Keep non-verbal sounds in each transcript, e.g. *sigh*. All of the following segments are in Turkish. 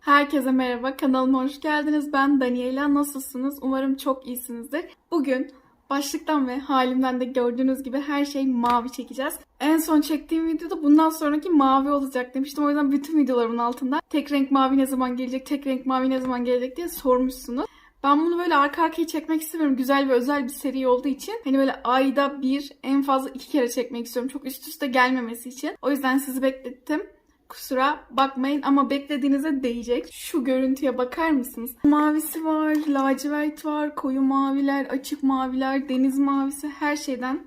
Herkese merhaba, kanalıma hoş geldiniz. Ben Daniela, nasılsınız? Umarım çok iyisinizdir. Bugün başlıktan ve halimden de gördüğünüz gibi her şey mavi çekeceğiz. En son çektiğim videoda bundan sonraki mavi olacak demiştim. O yüzden bütün videolarımın altında tek renk mavi ne zaman gelecek, tek renk mavi ne zaman gelecek diye sormuşsunuz. Ben bunu böyle arka arkaya çekmek istemiyorum. Güzel ve özel bir seri olduğu için. Hani böyle ayda bir, en fazla iki kere çekmek istiyorum. Çok üst üste gelmemesi için. O yüzden sizi beklettim. Kusura bakmayın ama beklediğinize değecek. Şu görüntüye bakar mısınız? Mavisi var, lacivert var, koyu maviler, açık maviler, deniz mavisi her şeyden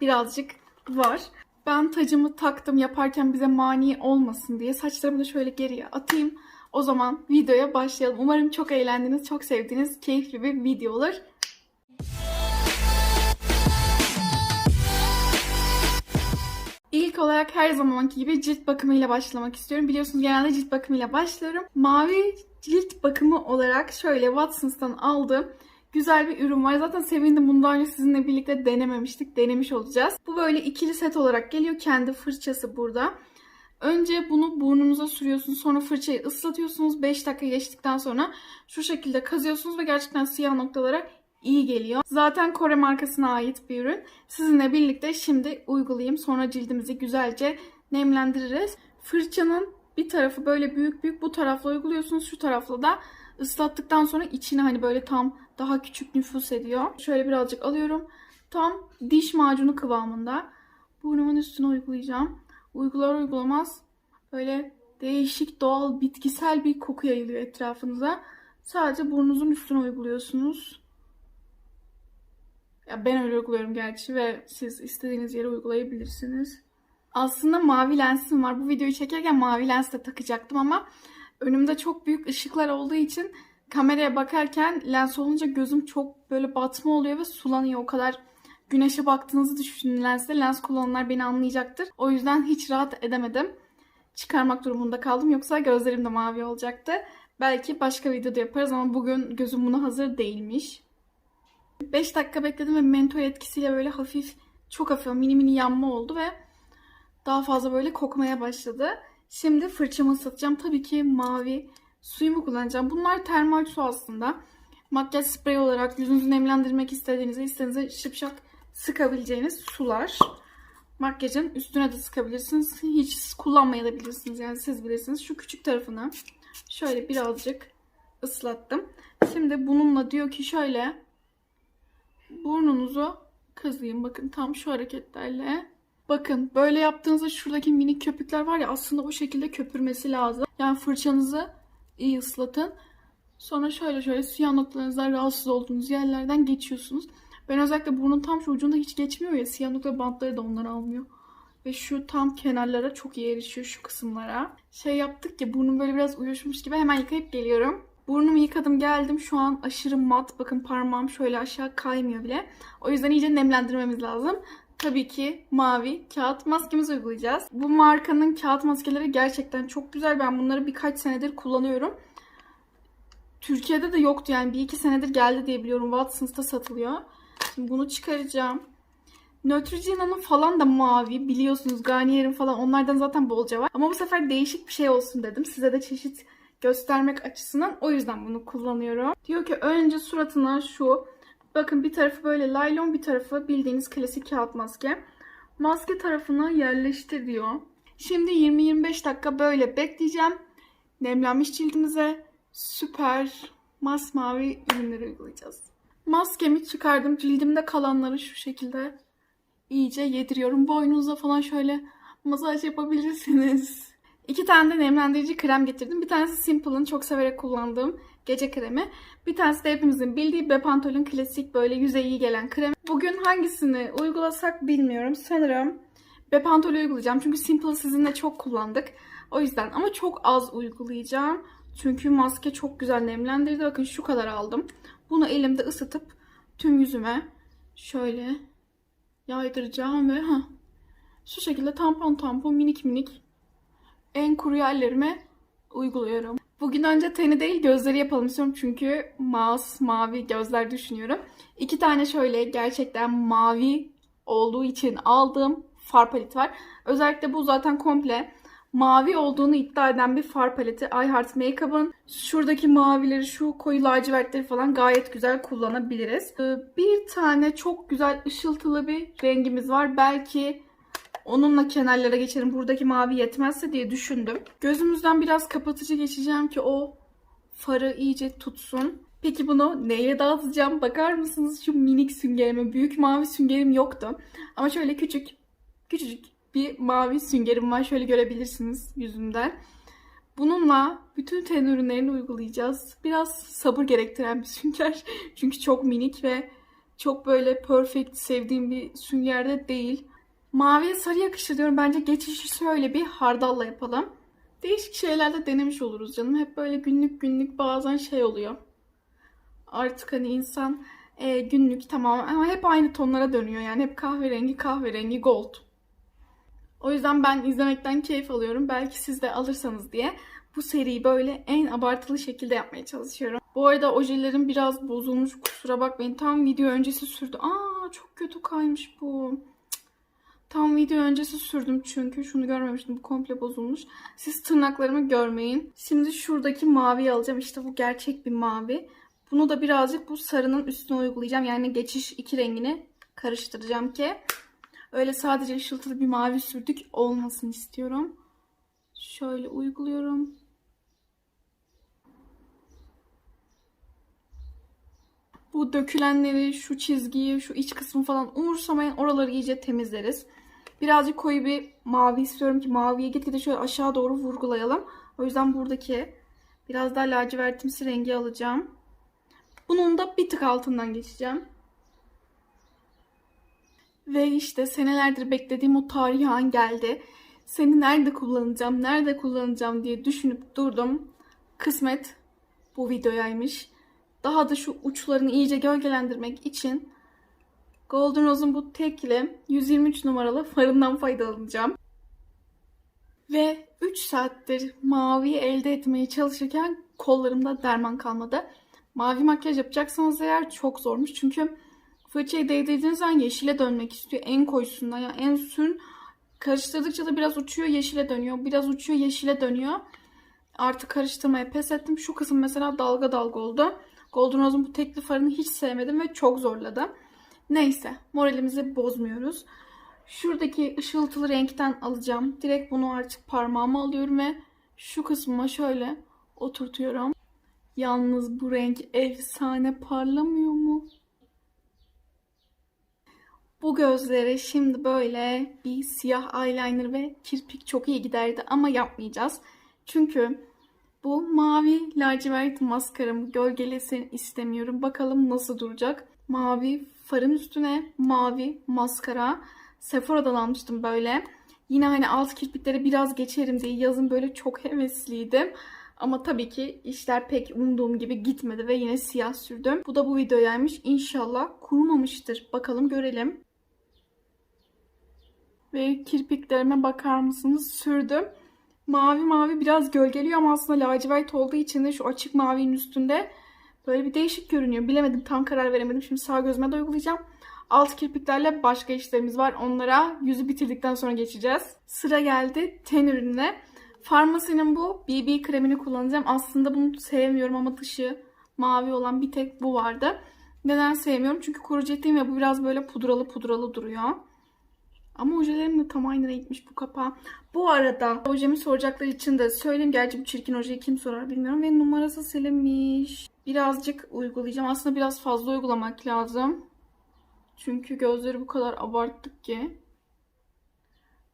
birazcık var. Ben tacımı taktım yaparken bize mani olmasın diye saçlarımı da şöyle geriye atayım. O zaman videoya başlayalım. Umarım çok eğlendiniz, çok sevdiğiniz, keyifli bir video olur. Olarak her zamanki gibi cilt bakımıyla başlamak istiyorum. Biliyorsunuz genelde cilt bakımıyla başlarım. Mavi cilt bakımı olarak şöyle Watsons'tan aldığım güzel bir ürün var. Zaten sevindim bundan önce sizinle birlikte denememiştik. Denemiş olacağız. Bu böyle ikili set olarak geliyor. Kendi fırçası burada. Önce bunu burnunuza sürüyorsunuz. Sonra fırçayı ıslatıyorsunuz. 5 dakika geçtikten sonra şu şekilde kazıyorsunuz ve gerçekten siyah noktalara iyi geliyor. Zaten Kore markasına ait bir ürün. Sizinle birlikte şimdi uygulayayım. Sonra cildimizi güzelce nemlendiririz. Fırçanın bir tarafı böyle büyük büyük bu tarafla uyguluyorsunuz. Şu tarafla da ıslattıktan sonra içine hani böyle tam daha küçük nüfus ediyor. Şöyle birazcık alıyorum. Tam diş macunu kıvamında. Burnumun üstüne uygulayacağım. Uygular uygulamaz böyle değişik doğal bitkisel bir koku yayılıyor etrafınıza. Sadece burnunuzun üstüne uyguluyorsunuz. Ya ben öyle uyguluyorum gerçi ve siz istediğiniz yere uygulayabilirsiniz. Aslında mavi lensim var. Bu videoyu çekerken mavi lens de takacaktım ama önümde çok büyük ışıklar olduğu için kameraya bakarken lens olunca gözüm çok böyle batma oluyor ve sulanıyor. O kadar güneşe baktığınızı düşünün lensle. Lens kullananlar beni anlayacaktır. O yüzden hiç rahat edemedim. Çıkarmak durumunda kaldım. Yoksa gözlerim de mavi olacaktı. Belki başka videoda yaparız ama bugün gözüm buna hazır değilmiş. 5 dakika bekledim ve mentol etkisiyle böyle hafif, çok hafif mini mini yanma oldu ve daha fazla böyle kokmaya başladı. Şimdi fırçamı ıslatacağım. Tabii ki mavi suyumu kullanacağım. Bunlar termal su aslında. Makyaj spreyi olarak yüzünüzü nemlendirmek istediğinizde istediğinizde şıpşak sıkabileceğiniz sular. Makyajın üstüne de sıkabilirsiniz. Hiç kullanmayabilirsiniz yani siz bilirsiniz. Şu küçük tarafını şöyle birazcık ıslattım. Şimdi bununla diyor ki şöyle burnunuzu kazıyın. Bakın tam şu hareketlerle. Bakın böyle yaptığınızda şuradaki minik köpükler var ya aslında o şekilde köpürmesi lazım. Yani fırçanızı iyi ıslatın. Sonra şöyle şöyle siyah noktalarınızdan rahatsız olduğunuz yerlerden geçiyorsunuz. Ben özellikle burnun tam şu ucunda hiç geçmiyor ya siyah nokta bantları da onları almıyor. Ve şu tam kenarlara çok iyi erişiyor şu kısımlara. Şey yaptık ya burnum böyle biraz uyuşmuş gibi hemen yıkayıp geliyorum. Burnumu yıkadım geldim. Şu an aşırı mat. Bakın parmağım şöyle aşağı kaymıyor bile. O yüzden iyice nemlendirmemiz lazım. Tabii ki mavi kağıt maskemizi uygulayacağız. Bu markanın kağıt maskeleri gerçekten çok güzel. Ben bunları birkaç senedir kullanıyorum. Türkiye'de de yoktu yani bir iki senedir geldi diye biliyorum. Watsons'ta satılıyor. Şimdi bunu çıkaracağım. Neutrogena'nın falan da mavi. Biliyorsunuz Garnier'in falan onlardan zaten bolca var. Ama bu sefer değişik bir şey olsun dedim. Size de çeşit göstermek açısından o yüzden bunu kullanıyorum. Diyor ki önce suratına şu bakın bir tarafı böyle laylon bir tarafı bildiğiniz klasik kağıt maske. Maske tarafına yerleştir diyor. Şimdi 20-25 dakika böyle bekleyeceğim. Nemlenmiş cildimize süper masmavi ürünleri uygulayacağız. Maskemi çıkardım. Cildimde kalanları şu şekilde iyice yediriyorum. Boynunuza falan şöyle masaj yapabilirsiniz. İki tane de nemlendirici krem getirdim. Bir tanesi Simple'ın çok severek kullandığım gece kremi. Bir tanesi de hepimizin bildiği Bepantol'ün klasik böyle yüzeye iyi gelen kremi. Bugün hangisini uygulasak bilmiyorum. Sanırım Bepantol'ü uygulayacağım. Çünkü Simple'ı sizinle çok kullandık. O yüzden ama çok az uygulayacağım. Çünkü maske çok güzel nemlendirdi. Bakın şu kadar aldım. Bunu elimde ısıtıp tüm yüzüme şöyle yaydıracağım ve ha şu şekilde tampon tampon minik minik en kuru yerlerime uyguluyorum. Bugün önce teni değil gözleri yapalım istiyorum çünkü mouse mavi gözler düşünüyorum. İki tane şöyle gerçekten mavi olduğu için aldığım far paleti var. Özellikle bu zaten komple mavi olduğunu iddia eden bir far paleti. I Heart Makeup'ın şuradaki mavileri, şu koyu lacivertleri falan gayet güzel kullanabiliriz. Ee, Bir tane çok güzel ışıltılı bir rengimiz var. Belki onunla kenarlara geçerim. Buradaki mavi yetmezse diye düşündüm. Gözümüzden biraz kapatıcı geçeceğim ki o farı iyice tutsun. Peki bunu neyle dağıtacağım? Bakar mısınız şu minik süngerime? Büyük mavi süngerim yoktu. Ama şöyle küçük, küçücük bir mavi süngerim var. Şöyle görebilirsiniz yüzümden. Bununla bütün ten ürünlerini uygulayacağız. Biraz sabır gerektiren bir sünger. *laughs* Çünkü çok minik ve çok böyle perfect sevdiğim bir sünger de değil. Maviye sarı yakışır diyorum. Bence geçişi şöyle bir hardalla yapalım. Değişik şeyler de denemiş oluruz canım. Hep böyle günlük günlük bazen şey oluyor. Artık hani insan e, günlük tamam ama hep aynı tonlara dönüyor. Yani hep kahverengi kahverengi gold. O yüzden ben izlemekten keyif alıyorum. Belki siz de alırsanız diye bu seriyi böyle en abartılı şekilde yapmaya çalışıyorum. Bu arada ojelerim biraz bozulmuş. Kusura bakmayın. Tam video öncesi sürdü. Aa çok kötü kaymış bu. Tam video öncesi sürdüm çünkü. Şunu görmemiştim. Bu komple bozulmuş. Siz tırnaklarımı görmeyin. Şimdi şuradaki maviyi alacağım. İşte bu gerçek bir mavi. Bunu da birazcık bu sarının üstüne uygulayacağım. Yani geçiş iki rengini karıştıracağım ki öyle sadece ışıltılı bir mavi sürdük olmasın istiyorum. Şöyle uyguluyorum. Bu dökülenleri, şu çizgiyi, şu iç kısmı falan umursamayın. Oraları iyice temizleriz. Birazcık koyu bir mavi istiyorum ki maviyi gitgide şöyle aşağı doğru vurgulayalım. O yüzden buradaki biraz daha lacivertimsi rengi alacağım. Bunun da bir tık altından geçeceğim. Ve işte senelerdir beklediğim o tarihi an geldi. Seni nerede kullanacağım, nerede kullanacağım diye düşünüp durdum. Kısmet bu videoyaymış. Daha da şu uçlarını iyice gölgelendirmek için Golden Rose'un bu tekli 123 numaralı farından faydalanacağım. Ve 3 saattir maviyi elde etmeye çalışırken kollarımda derman kalmadı. Mavi makyaj yapacaksanız eğer çok zormuş. Çünkü fırçayı değdirdiğiniz zaman yeşile dönmek istiyor. En koyusundan yani en sün karıştırdıkça da biraz uçuyor yeşile dönüyor. Biraz uçuyor yeşile dönüyor. Artık karıştırmaya pes ettim. Şu kısım mesela dalga dalga oldu. Golden Rose'un bu tekli farını hiç sevmedim ve çok zorladım. Neyse moralimizi bozmuyoruz. Şuradaki ışıltılı renkten alacağım. Direkt bunu artık parmağıma alıyorum ve şu kısmıma şöyle oturtuyorum. Yalnız bu renk efsane parlamıyor mu? Bu gözlere şimdi böyle bir siyah eyeliner ve kirpik çok iyi giderdi ama yapmayacağız. Çünkü bu mavi lacivert maskaramı gölgelesin istemiyorum. Bakalım nasıl duracak. Mavi farın üstüne mavi maskara. Sephora'dan almıştım böyle. Yine hani alt kirpiklere biraz geçerim diye yazın böyle çok hevesliydim. Ama tabii ki işler pek umduğum gibi gitmedi ve yine siyah sürdüm. Bu da bu videoyaymış. İnşallah kurumamıştır. Bakalım görelim. Ve kirpiklerime bakar mısınız? Sürdüm. Mavi mavi biraz gölgeliyor ama aslında lacivert olduğu için de şu açık mavinin üstünde böyle bir değişik görünüyor. Bilemedim tam karar veremedim. Şimdi sağ gözüme de uygulayacağım. Alt kirpiklerle başka işlerimiz var. Onlara yüzü bitirdikten sonra geçeceğiz. Sıra geldi ten ürününe. Farmasinin bu BB kremini kullanacağım. Aslında bunu sevmiyorum ama dışı mavi olan bir tek bu vardı. Neden sevmiyorum? Çünkü kurucu ettiğim ve bu biraz böyle pudralı pudralı duruyor. Ama ojelerim de tam aynı renkmiş bu kapağı. Bu arada ojemi soracaklar için de söyleyeyim. Gerçi bu çirkin ojeyi kim sorar bilmiyorum. Ve numarası silinmiş. Birazcık uygulayacağım. Aslında biraz fazla uygulamak lazım. Çünkü gözleri bu kadar abarttık ki.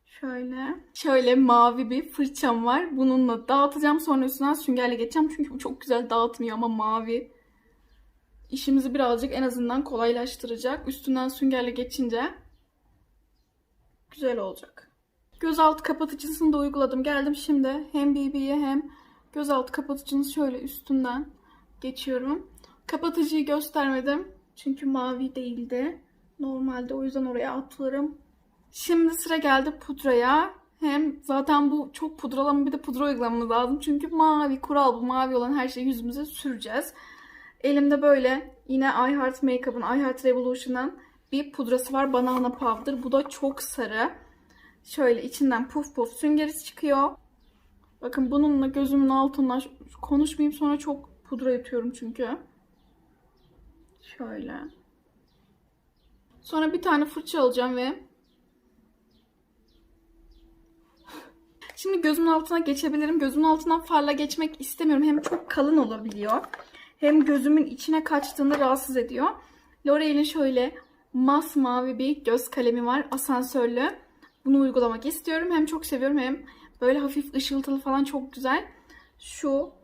Şöyle. Şöyle mavi bir fırçam var. Bununla dağıtacağım. Sonra üstünden süngerle geçeceğim. Çünkü bu çok güzel dağıtmıyor ama mavi. İşimizi birazcık en azından kolaylaştıracak. Üstünden süngerle geçince güzel olacak. Gözaltı kapatıcısını da uyguladım. Geldim şimdi hem BB'ye hem gözaltı kapatıcının şöyle üstünden geçiyorum. Kapatıcıyı göstermedim. Çünkü mavi değildi. Normalde o yüzden oraya atlarım. Şimdi sıra geldi pudraya. Hem zaten bu çok pudralı ama bir de pudra uygulamamız lazım. Çünkü mavi kural bu. Mavi olan her şeyi yüzümüze süreceğiz. Elimde böyle yine I Heart Makeup'ın I Heart Revolution'dan bir pudrası var. Banana Powder. Bu da çok sarı. Şöyle içinden puf puf süngerisi çıkıyor. Bakın bununla gözümün altından konuşmayayım sonra çok pudra yapıyorum çünkü. Şöyle. Sonra bir tane fırça alacağım ve Şimdi gözümün altına geçebilirim. Gözümün altından farla geçmek istemiyorum. Hem çok kalın olabiliyor. Hem gözümün içine kaçtığında rahatsız ediyor. L'Oreal'in şöyle masmavi bir göz kalemi var. Asansörlü. Bunu uygulamak istiyorum. Hem çok seviyorum hem böyle hafif ışıltılı falan çok güzel. Şu.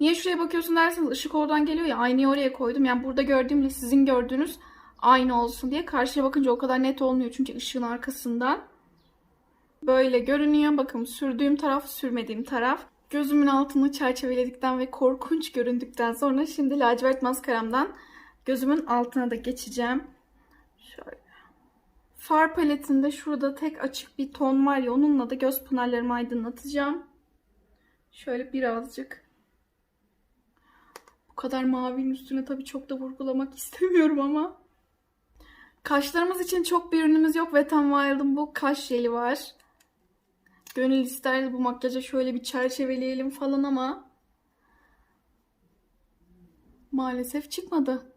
Niye şuraya bakıyorsun derseniz ışık oradan geliyor ya aynayı oraya koydum. Yani burada gördüğümle sizin gördüğünüz aynı olsun diye. Karşıya bakınca o kadar net olmuyor çünkü ışığın arkasından. Böyle görünüyor. Bakın sürdüğüm taraf sürmediğim taraf. Gözümün altını çerçeveledikten ve korkunç göründükten sonra şimdi lacivert maskaramdan gözümün altına da geçeceğim. Şöyle. Far paletinde şurada tek açık bir ton var ya onunla da göz pınarlarımı aydınlatacağım. Şöyle birazcık. Bu kadar mavinin üstüne tabii çok da vurgulamak *laughs* istemiyorum ama. Kaşlarımız için çok bir ürünümüz yok. Wet n Wild'ın bu kaş jeli var. Gönül isterdi bu makyaja şöyle bir çerçeveleyelim falan ama maalesef çıkmadı.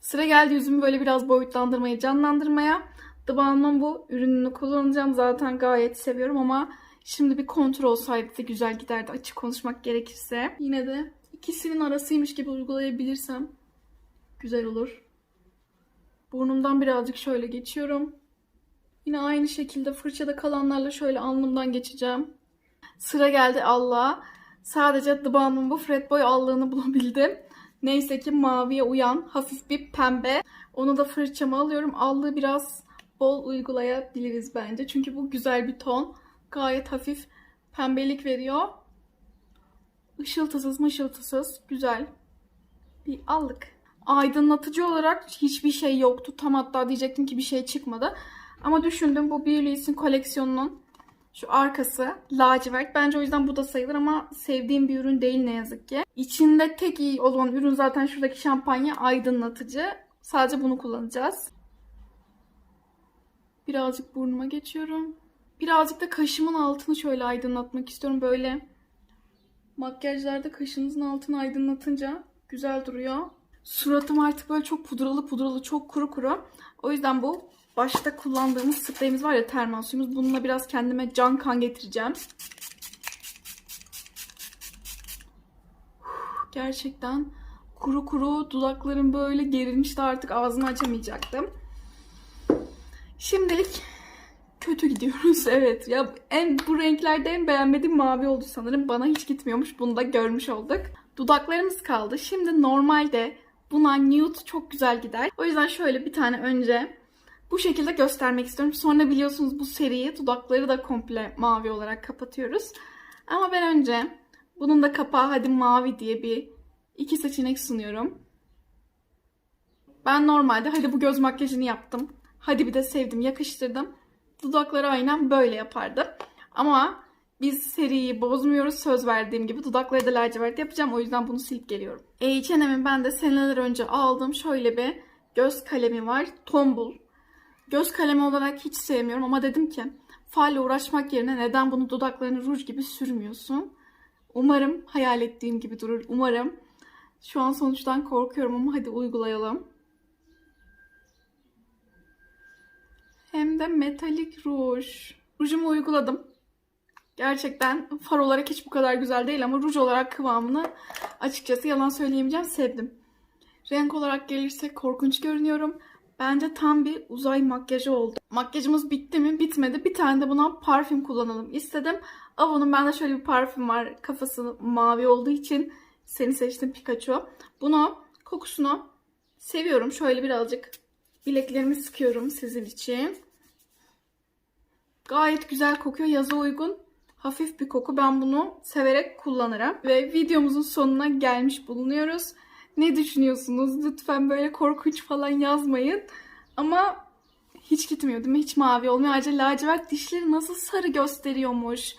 Sıra geldi yüzümü böyle biraz boyutlandırmaya, canlandırmaya. The Balm'ın bu ürününü kullanacağım. Zaten gayet seviyorum ama şimdi bir kontrol olsaydı da güzel giderdi açık konuşmak gerekirse. Yine de ikisinin arasıymış gibi uygulayabilirsem güzel olur. Burnumdan birazcık şöyle geçiyorum. Yine aynı şekilde fırçada kalanlarla şöyle alnımdan geçeceğim. Sıra geldi Allah'a. Sadece The Balm'ın bu Fred Boy allığını bulabildim. Neyse ki maviye uyan hafif bir pembe. Onu da fırçama alıyorum. Allığı biraz bol uygulayabiliriz bence. Çünkü bu güzel bir ton. Gayet hafif pembelik veriyor. Işıltısız mışıltısız güzel bir allık. Aydınlatıcı olarak hiçbir şey yoktu. Tam hatta diyecektim ki bir şey çıkmadı. Ama düşündüm bu Beauty's'in koleksiyonunun şu arkası lacivert. Bence o yüzden bu da sayılır ama sevdiğim bir ürün değil ne yazık ki. İçinde tek iyi olan ürün zaten şuradaki şampanya aydınlatıcı. Sadece bunu kullanacağız. Birazcık burnuma geçiyorum. Birazcık da kaşımın altını şöyle aydınlatmak istiyorum. Böyle makyajlarda kaşınızın altını aydınlatınca güzel duruyor. Suratım artık böyle çok pudralı pudralı, çok kuru kuru. O yüzden bu başta kullandığımız spreyimiz var ya termal suyumuz. Bununla biraz kendime can kan getireceğim. Gerçekten kuru kuru dudaklarım böyle gerilmişti artık ağzımı açamayacaktım. Şimdilik kötü gidiyoruz. *laughs* Evet ya en bu renklerde en beğenmediğim mavi oldu sanırım. Bana hiç gitmiyormuş. Bunu da görmüş olduk. Dudaklarımız kaldı. Şimdi normalde buna nude çok güzel gider. O yüzden şöyle bir tane önce bu şekilde göstermek istiyorum. Sonra biliyorsunuz bu seriyi dudakları da komple mavi olarak kapatıyoruz. Ama ben önce bunun da kapağı hadi mavi diye bir iki seçenek sunuyorum. Ben normalde hadi bu göz makyajını yaptım. Hadi bir de sevdim, yakıştırdım. Dudakları aynen böyle yapardım. Ama biz seriyi bozmuyoruz. Söz verdiğim gibi dudakları da lacivert yapacağım. O yüzden bunu silip geliyorum. H&M'in ben de seneler önce aldığım şöyle bir göz kalemi var. Tombul. Göz kalemi olarak hiç sevmiyorum ama dedim ki farla uğraşmak yerine neden bunu dudaklarını ruj gibi sürmüyorsun? Umarım hayal ettiğim gibi durur. Umarım. Şu an sonuçtan korkuyorum ama hadi uygulayalım. Hem de metalik ruj. Rujumu uyguladım. Gerçekten far olarak hiç bu kadar güzel değil ama ruj olarak kıvamını açıkçası yalan söyleyemeyeceğim sevdim. Renk olarak gelirse korkunç görünüyorum. Bence tam bir uzay makyajı oldu. Makyajımız bitti mi? Bitmedi. Bir tane de buna parfüm kullanalım istedim. Avon'un bende şöyle bir parfüm var. Kafası mavi olduğu için seni seçtim Pikachu. Bunu kokusunu seviyorum. Şöyle birazcık bileklerimi sıkıyorum sizin için. Gayet güzel kokuyor. Yaza uygun. Hafif bir koku. Ben bunu severek kullanırım. Ve videomuzun sonuna gelmiş bulunuyoruz. Ne düşünüyorsunuz? Lütfen böyle korkunç falan yazmayın. Ama hiç gitmiyor değil mi? Hiç mavi olmuyor. Ayrıca lacivert dişleri nasıl sarı gösteriyormuş.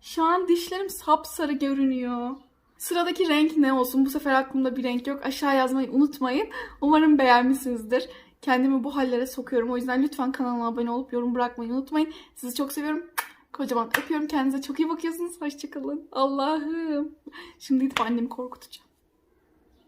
Şu an dişlerim sapsarı görünüyor. Sıradaki renk ne olsun? Bu sefer aklımda bir renk yok. Aşağı yazmayı unutmayın. Umarım beğenmişsinizdir kendimi bu hallere sokuyorum. O yüzden lütfen kanalıma abone olup yorum bırakmayı unutmayın. Sizi çok seviyorum. Kocaman öpüyorum. Kendinize çok iyi bakıyorsunuz. Hoşçakalın. Allah'ım. Şimdi gidip annemi korkutacağım.